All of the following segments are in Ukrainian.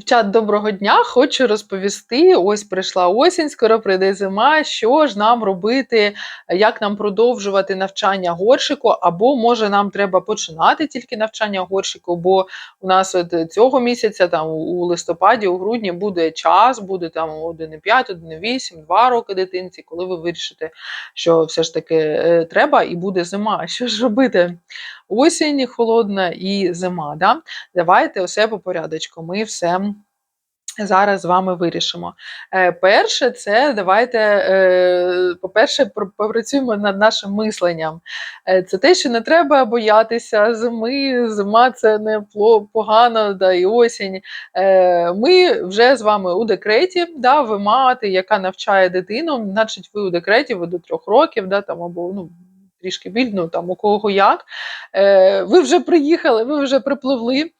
Дівчат, доброго дня! Хочу розповісти. Ось прийшла осінь, скоро прийде зима. Що ж нам робити, як нам продовжувати навчання горщику, або може нам треба починати тільки навчання горщику, бо у нас от цього місяця, там у листопаді, у грудні буде час, буде там 1,5, 1,8, 2 роки дитинці, коли ви вирішите, що все ж таки е, треба, і буде зима. Що ж робити? Осінь холодна і зима. Да? Давайте усе по порядочку. Ми все зараз з вами вирішимо. Е, Перше, це давайте, е, по-перше, пр- попрацюємо над нашим мисленням. Е, Це те, що не треба боятися зими, зима це не погано, да, і осінь. Ми вже з вами у декреті, да, ви мати, яка навчає дитину, значить, ви у декреті, ви до трьох років, да, там, або ну, трішки вільно, там, у кого як. Е, Ви вже приїхали, ви вже припливли.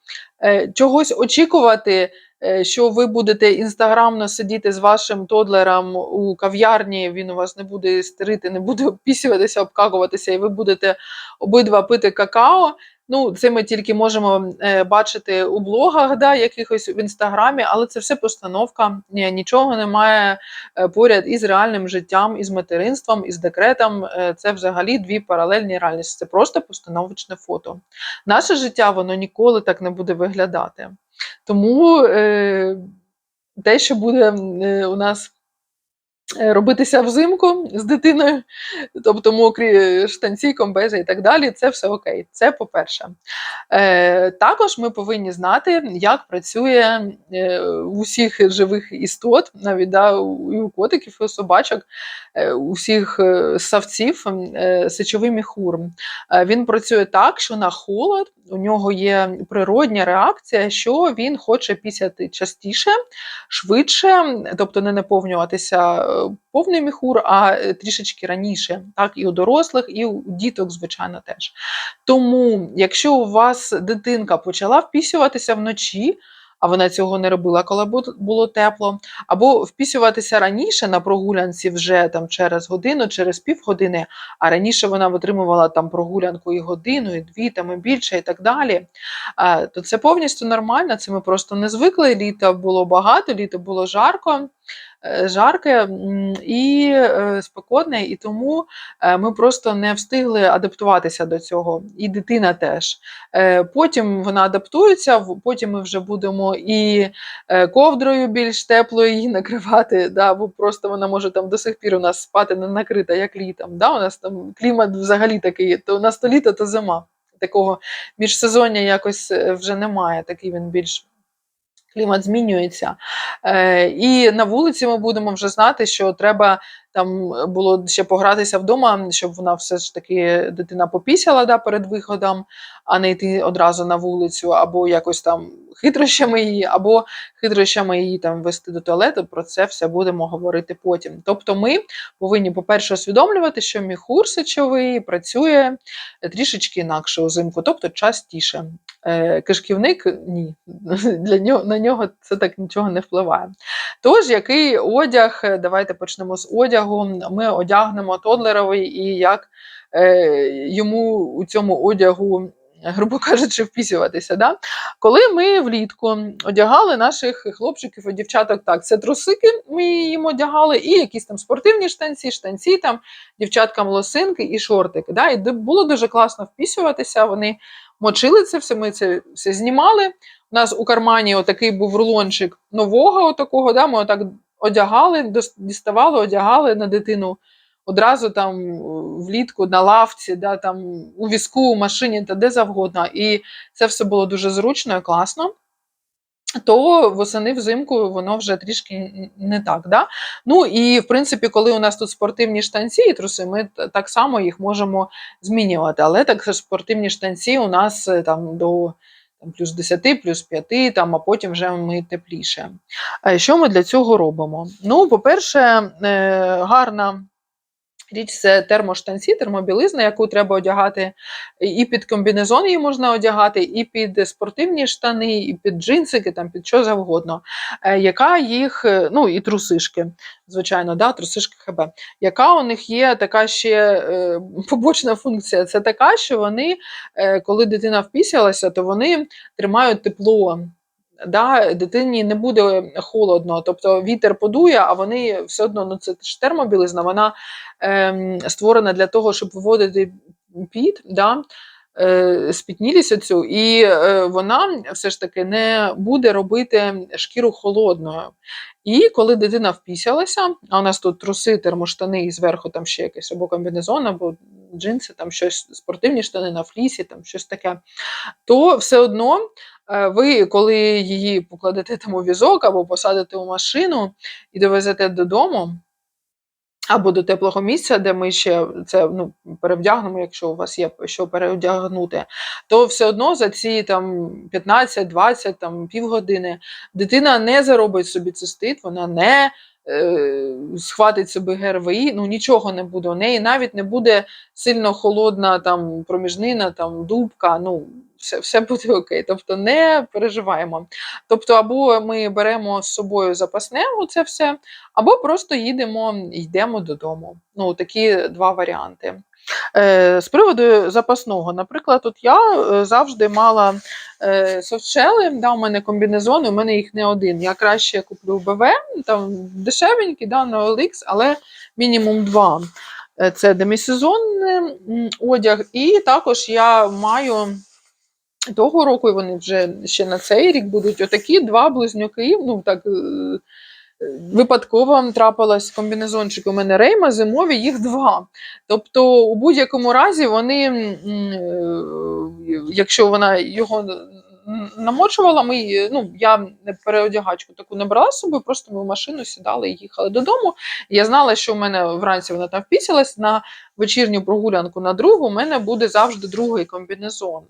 Е, Чогось очікувати е, що ви будете інстаграмно сидіти з вашим тодлером у кав'ярні, він у вас не буде стерити, не буде опісюватися, обкакуватися, і ви будете обидва пити какао. Ну, це ми тільки можемо е, бачити у блогах, да, якихось в інстаграмі, але це все постановка. Ні, нічого немає е, поряд із реальним життям, із материнством, із декретом. Е, це взагалі дві паралельні реальності. Це просто постановочне фото. Наше життя воно ніколи так не буде виглядати. Тому е, те, що буде у нас робитися взимку з дитиною, тобто мокрі штанці, комбези і так далі, це все окей. Це по-перше. Е, також ми повинні знати, як працює е, у всіх живих істот, навіть да, і у котиків, і у собачок, е, у всіх е, савців е, сечовий міхур. Е, Він працює так, що на холод у нього є природня реакція, що він хоче пісяти частіше, швидше, тобто не наповнюватися е, повний міхур, а е, трішечки раніше. Так, і у дорослих, і у діток, звичайно, теж. Тому, якщо у вас дитинка почала впісюватися вночі, а вона цього не робила, коли було тепло, або впісюватися раніше на прогулянці вже там через годину, через півгодини, а раніше вона витримувала там прогулянку і годину, і дві, там і більше, і так далі. То це повністю нормально. Це ми просто не звикли. Літа було багато, літо було жарко. Е, Жарке і е, спекотне, і тому е, ми просто не встигли адаптуватися до цього, і дитина теж. Потім вона адаптується, потім ми вже будемо і ковдрою більш теплою її накривати, да, бо просто вона може там до сих пір у нас спати не накрита, як літом. Да, у нас там клімат взагалі такий, то у нас то то зима. Такого міжсезоння якось вже немає, такий він більш. Клімат змінюється. Е, і на вулиці ми будемо вже знати, що треба там було ще погратися вдома, щоб вона все ж таки дитина попісяла да, перед виходом, а не йти одразу на вулицю, або якось там хитрощами її, або хитрощами її там вести до туалету. Про це все будемо говорити потім. Тобто, ми повинні, по-перше, усвідомлювати, що міхур сечовий працює трішечки інакше узимку, тобто частіше. Е, Кишківник ні, для нього на нього це так нічого не впливає. Тож, який одяг? Е, Давайте почнемо з одягу. Ми одягнемо тодлеровий і як е, йому у цьому одягу, грубо кажучи, впісюватися. Да? Коли ми влітку одягали наших хлопчиків і дівчаток, так, це трусики, ми їм одягали, і якісь там спортивні штанці, штанці, там, дівчаткам лосинки і шортики. Да? І було дуже класно впісюватися. Вони мочили це все, ми це все знімали. У нас у кармані отакий був рулончик нового, отакого, да, ми отак одягали, діставали, одягали на дитину одразу там е, влітку на лавці, да, там, у візку, у машині та де завгодно. І це все було дуже зручно і класно. То восени взимку воно вже трішки не так. Да? Ну і в принципі, коли у нас тут спортивні штанці і труси, ми так само їх можемо змінювати. Але так спортивні штанці у нас е, там до там, плюс 10, плюс 5, там, а потім вже ми тепліше. Що ми для цього робимо? Ну, по-перше, е, гарна річ це термоштанці, термобілизна, яку треба одягати і під комбінезон її можна одягати, і під спортивні штани, і під джинсики, там під що завгодно. Е, Яка їх, е, ну і трусишки, звичайно, да, трусишки ХБ. Яка у них є така ще е, побочна функція? Це така, що вони, коли дитина впісялася, то вони тримають тепло да, дитині не буде холодно, тобто вітер подує, а вони все одно, ну це ж термобілизна, вона ем, створена для того, щоб виводити піт, да, е, спітнілість оцю, і е, вона все ж таки не буде робити шкіру холодною. І коли дитина впісялася, а у нас тут труси, термоштани і зверху там ще якийсь або комбінезон, або джинси, там щось спортивні штани на флісі, там щось таке, то все одно е, ви, коли її покладете там у візок або посадите у машину і довезете додому, або до теплого місця, де ми ще це ну, перевдягнемо, якщо у вас є що переодягнути, то все одно за ці там 15-20 там, півгодини дитина не заробить собі цистит, вона не схватить собі ГРВІ, ну нічого не буде. У неї навіть не буде сильно холодна там проміжнина, там дубка. ну все, все буде окей. Тобто не переживаємо. Тобто, або ми беремо з собою запасне це все, або просто їдемо йдемо додому. Ну, такі два варіанти. Е, З приводу запасного, наприклад, от я е, завжди мала е, софтшели, да, у мене комбінезони, у мене їх не один. Я краще куплю БВ, там дешевенький, да, на OLX, але мінімум два. Це демісезонний одяг, і також я маю того року, і вони вже ще на цей рік будуть отакі два близнюки. Ну так випадково трапилось комбінезончик у мене рейма, зимові, їх два. Тобто, у будь-якому разі вони, е, якщо вона його намочувала, ми, ну, я переодягачку таку не брала з собою, просто ми в машину сідали і їхали додому. Я знала, що в мене вранці вона там впісялась на вечірню прогулянку на другу, у мене буде завжди другий комбінезон.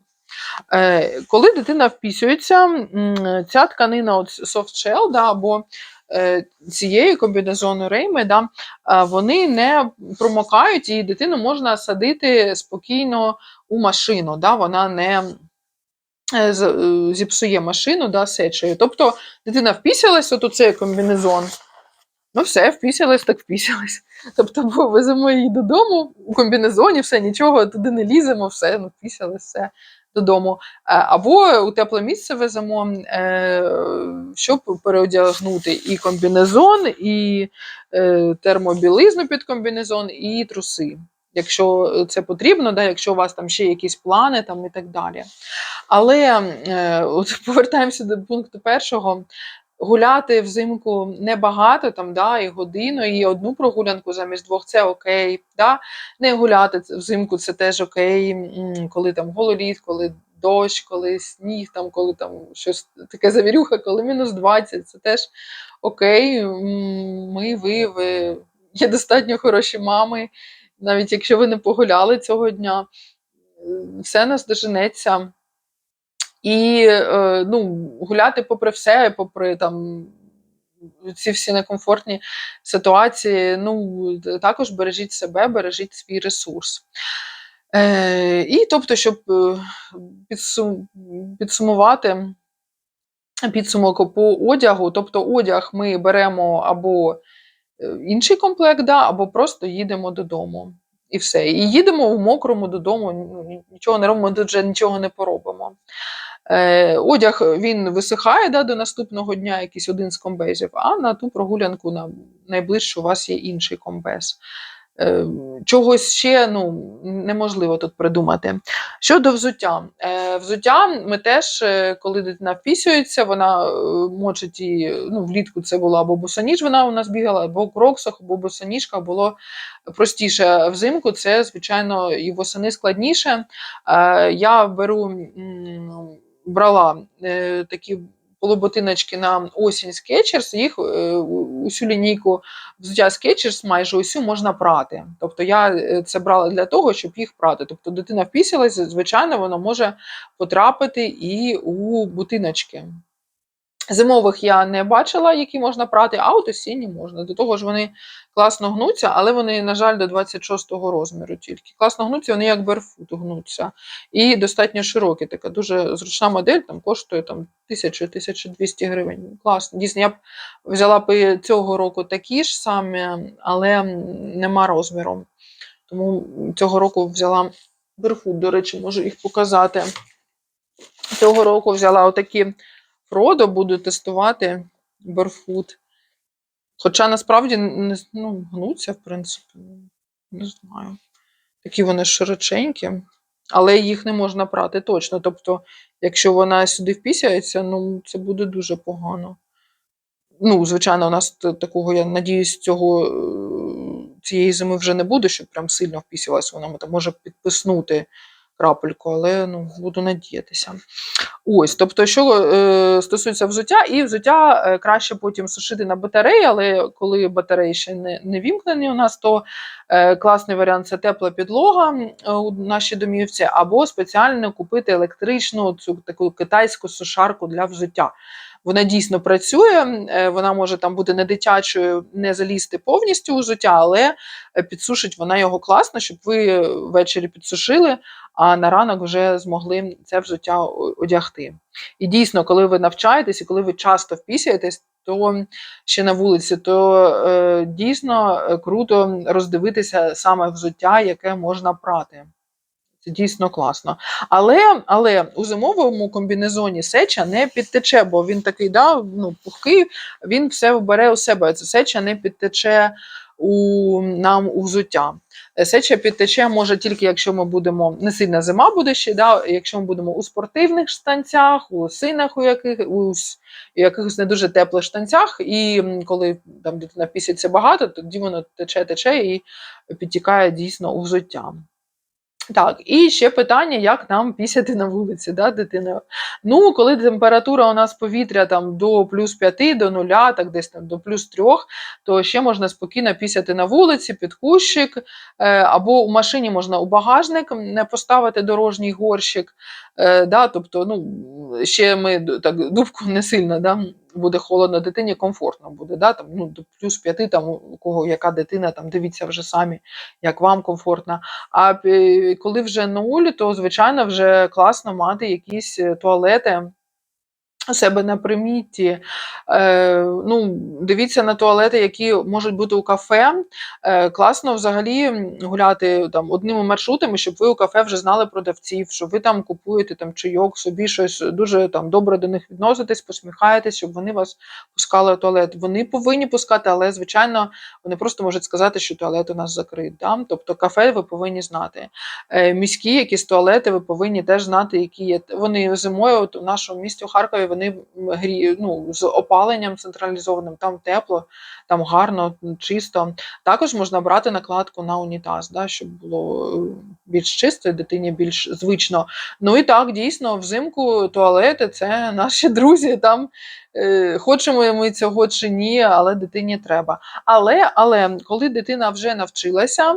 Е, коли дитина впісюється, ця тканина от soft shell, да, або цієї комбінезону рейми, да, е, вони не промокають, і дитину можна садити спокійно у машину. Да, вона не е, е, зіпсує машину да, сечею. Тобто дитина впісялась, от у цей комбінезон. Ну, все, впісялась, так впісялась. Тобто веземо її додому у комбінезоні, все, нічого туди не ліземо, все, ну, впісялась, все додому. Або у тепле місце веземо, е, щоб переодягнути і комбінезон, і е, термобілизну під комбінезон, і труси. Якщо це потрібно, да, якщо у вас там ще якісь плани там, і так далі. Але е, от повертаємося до пункту першого. Гуляти взимку небагато, там, да, і годину, і одну прогулянку замість двох це окей. Да? Не гуляти взимку це теж окей, коли там гололід, коли дощ, коли сніг, там, коли там щось таке завірюха, коли мінус 20, це теж окей. Ми, ви, ви є достатньо хороші мами, навіть якщо ви не погуляли цього дня, е, все нас доженеться. І е, ну, гуляти попри все, попри там ці всі некомфортні ситуації, ну, також бережіть себе, бережіть свій ресурс. Е, і тобто, щоб е, підсум, підсумувати підсумок по одягу, тобто одяг ми беремо або е, інший комплект, да, або просто їдемо додому. І все. І їдемо в мокрому додому, ну, нічого не робимо, тут вже нічого не поробимо. Е, одяг він висихає да, до наступного дня, якийсь один з комбезів, а на ту прогулянку на найближчу у вас є інший комбез. Е, чогось ще ну, неможливо тут придумати. Щодо взуття. Е, взуття ми теж, е, коли дитина впісюється, вона е, мочить її, ну, влітку це була або босоніж, вона у нас бігала, або в кроксах, або босоніжка було простіше. Взимку це, звичайно, і восени складніше. Е, я беру, брала е, такі полуботиночки на осінь Skechers, їх е, усю лінійку взуття Skechers майже усю можна прати. Тобто я е, це брала для того, щоб їх прати. Тобто дитина впісялась, звичайно, вона може потрапити і у бутиночки. Зимових я не бачила, які можна прати, а от осінні можна. До того ж, вони класно гнуться, але вони, на жаль, до 26-го розміру тільки. Класно гнуться, вони як берфут гнуться. І достатньо широкі. Така дуже зручна модель, там коштує там, 1000-1200 гривень. Класно. Дійсно, я б взяла б цього року такі ж самі, але нема розміру. Тому цього року взяла берфут, до речі, можу їх показати. Цього року взяла отакі Продо буду тестувати Barefoot. Хоча насправді не, ну, гнуться, в принципі. Не знаю. Такі вони широченькі, але їх не можна прати точно. Тобто, якщо вона сюди впісяється, ну це буде дуже погано. Ну, звичайно, у нас такого, я надіюсь, цього е, цієї зими вже не буде, щоб прям сильно впісювалася. Вона може підписнути крапельку, але ну, буду надіятися. Ось, тобто, що е, стосується взуття, і взуття е, краще потім сушити на батареї, але коли батареї ще не, не вімкнені у нас, то е, класний варіант це тепла підлога е, у нашій домівці, або спеціально купити електричну цю таку китайську сушарку для взуття. Вона дійсно працює, е, вона може там бути не дитячою, не залізти повністю у взуття, але е, підсушить вона його класно, щоб ви ввечері підсушили, а на ранок вже змогли це взуття одягти. І дійсно, коли ви навчаєтесь і коли ви часто впісяєтесь, то ще на вулиці, то е, дійсно е, круто роздивитися саме взуття, яке можна прати. Це дійсно класно. Але, але у зимовому комбінезоні сеча не підтече, бо він такий, да, ну, пухкий, він все бере у себе. Це сеча не підтече у, нам у взуття. Сеча підтече може тільки, якщо ми будемо не сильна зима буде ще, да, якщо ми будемо у спортивних штанцях, у синах, у яких у якихось не дуже теплих штанцях, і коли там дитина пісяться багато, тоді воно тече, тече і підтікає дійсно у взуття. Так, і ще питання, як нам пісяти на вулиці, да, дитина. Ну, коли температура у нас повітря там до плюс 5, до нуля, так десь там до плюс 3, то ще можна спокійно пісяти на вулиці, під кущик, е, або у машині можна у багажник поставити дорожній горщик. Е, да, тобто, ну, ще ми так дубку не сильно, да, буде холодно, дитині комфортно буде. Да, там, ну, до плюс п'яти, там, у кого яка дитина, там, дивіться вже самі, як вам комфортно. А коли вже нуль, то звичайно вже класно мати якісь е, туалети. Себе на примітті. Е, ну, дивіться на туалети, які можуть бути у кафе. Е, класно взагалі гуляти там одними маршрутами, щоб ви у кафе вже знали продавців, що ви там купуєте там чайок, собі щось дуже там добре до них відноситесь, посміхаєтесь, щоб вони вас пускали у туалет. Вони повинні пускати, але звичайно вони просто можуть сказати, що туалет у нас закрит. Да? Тобто кафе ви повинні знати. Е, міські якісь туалети ви повинні теж знати, які є. Вони зимою от у нашому місті у Харкові вони грі, ну, з опаленням централізованим, там тепло, там гарно, чисто. Також можна брати накладку на унітаз, да, щоб було е, більш чисто дитині більш звично. Ну і так, дійсно, взимку туалети це наші друзі. Там е, хочемо ми цього чи ні, але дитині треба. Але, але коли дитина вже навчилася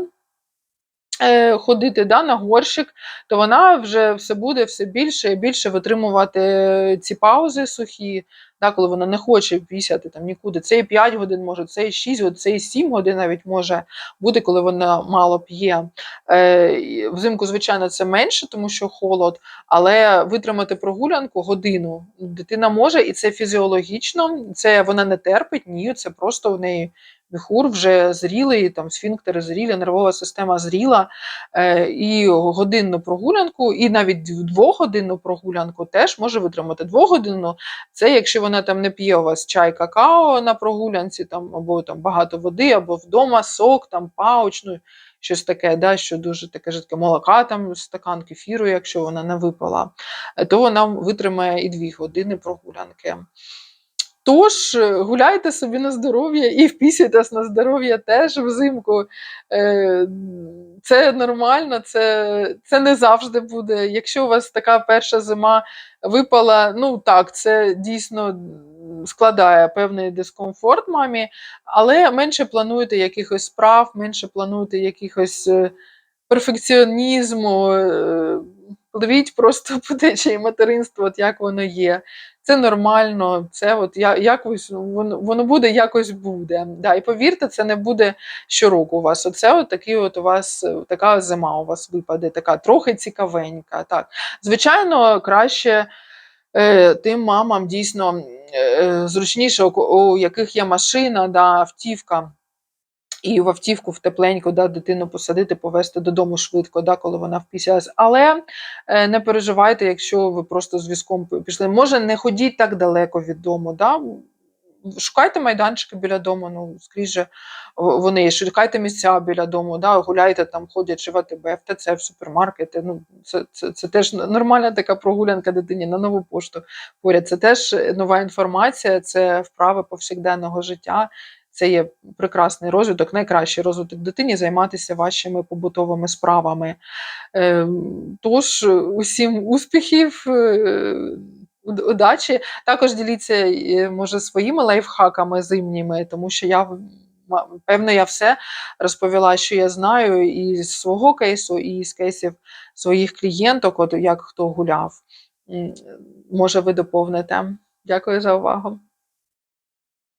ходити да, на горщик, то вона вже все буде все більше і більше витримувати ці паузи сухі, да, коли вона не хоче пісяти там нікуди. Це і 5 годин може, це і 6 годин, це і 7 годин навіть може бути, коли вона мало п'є. Е, взимку, звичайно, це менше, тому що холод, але витримати прогулянку годину дитина може, і це фізіологічно, це вона не терпить, ні, це просто в неї міхур вже зрілий, там сфінктери зрілі, нервова система зріла. Е, і годинну прогулянку, і навіть двогодинну прогулянку теж може витримати. Двогодинну це якщо вона там не п'є у вас чай, какао на прогулянці, там або там багато води, або вдома сок, там пауч, ну, щось таке, да, що дуже таке жидке молока, там стакан кефіру, якщо вона не випила, е, то вона витримає і дві години прогулянки. Тож е, гуляйте собі на здоров'я і впісуйтесь на здоров'я теж взимку. Е, Це нормально, це, це не завжди буде. Якщо у вас така перша зима випала, ну так, це дійсно складає певний дискомфорт мамі, але менше плануйте якихось справ, менше плануйте якихось е, перфекціонізму. Е, Пливіть просто по течії материнства, от як воно є. Це нормально, це от якось воно, воно буде, якось буде. Да, і повірте, це не буде щороку у вас. Оце от такий от у вас е, така зима у вас випаде, така трохи цікавенька. Так. Звичайно, краще е, тим мамам дійсно е, зручніше, у, у яких є машина, да, автівка. І в автівку в тепленьку да, дитину посадити, повезти додому швидко, да, коли вона в PCS. Але е, не переживайте, якщо ви просто з візком пішли. Може, не ходіть так далеко від дому. Да? Шукайте майданчики біля дому, ну скрізь же вони шукайте місця біля дому, да, гуляйте там, ходячи в АТБ, в ТЦ, в супермаркети. Ну, це, це, це теж нормальна така прогулянка дитині на нову пошту. Поряд це теж нова інформація, це вправи повсякденного життя. Це є прекрасний розвиток, найкращий розвиток дитині займатися вашими побутовими справами. Е, Тож, усім успіхів, е, удачі. Також діліться, е, може, своїми лайфхаками зимніми, тому що я певно, я все розповіла, що я знаю і з свого кейсу, і з кейсів своїх клієнток, от як хто гуляв. Може, ви доповните. Дякую за увагу.